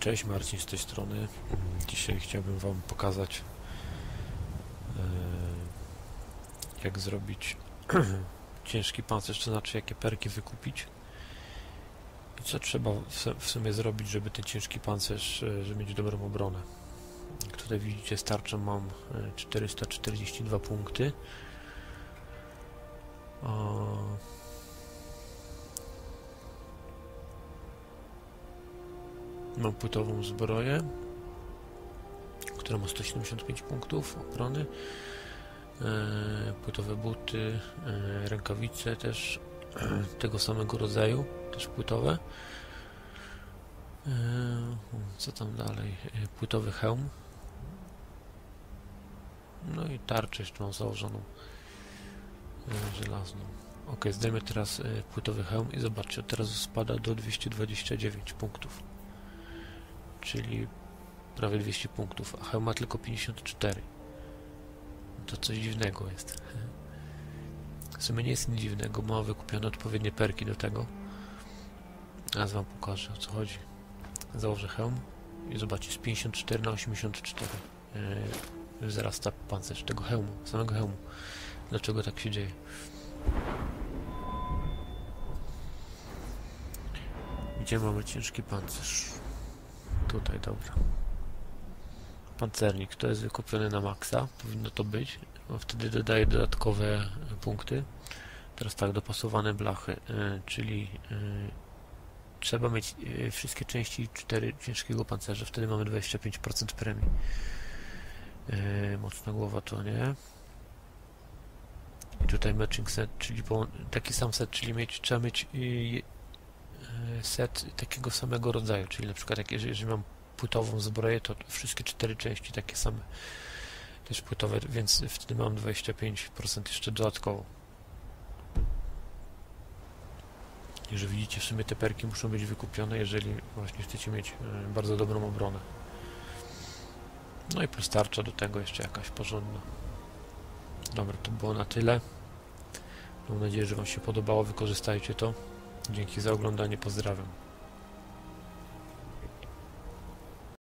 Cześć, Marcin z tej strony. Dzisiaj chciałbym Wam pokazać, e, jak zrobić ciężki pancerz, to znaczy jakie perki wykupić i co trzeba w su- w sumie zrobić, żeby ten ciężki pancerz, e, żeby mieć dobrą obronę. Jak tutaj widzicie, starczą mam e, 442 punkty. Mam płytową zbroję, która ma 175 punktów obrony. E, Płytowe buty, e, rękawice też tego samego rodzaju, też płytowe. E, Co tam dalej? Płytowy hełm. No i tarczę jeszcze mam założoną żelazną. Ok, zdejmę teraz płytowy hełm i zobaczcie, teraz spada do 229 punktów czyli prawie 200 punktów, a hełm ma tylko 54. To coś dziwnego jest. W sumie nie jest nic dziwnego, ma wykupione odpowiednie perki do tego. Teraz wam pokażę o co chodzi. Założę hełm i zobaczcie, z 54 na 84 yy, wzrasta pancerz tego hełmu, samego hełmu. Dlaczego tak się dzieje? Gdzie mamy ciężki pancerz? Tutaj, dobra. Pancernik, to jest wykupiony na maksa, powinno to być, bo wtedy dodaje dodatkowe e, punkty. Teraz tak, dopasowane blachy, e, czyli e, trzeba mieć wszystkie części 4 ciężkiego pancerza, wtedy mamy 25% premii. Mocna głowa to nie. I tutaj matching set, czyli taki sam set, czyli mieć, trzeba mieć set takiego samego rodzaju, czyli na przykład jak, jeżeli, jeżeli mam płytową zbroję, to wszystkie cztery części takie same też płytowe, więc wtedy mam 25% jeszcze dodatkowo. I że widzicie, w sumie te perki muszą być wykupione, jeżeli właśnie chcecie mieć e, bardzo dobrą obronę. No i plus tarcza do tego jeszcze jakaś porządna. Dobra, to było na tyle. Mam nadzieję, że Wam się podobało, wykorzystajcie to. Dzięki za oglądanie, pozdrawiam.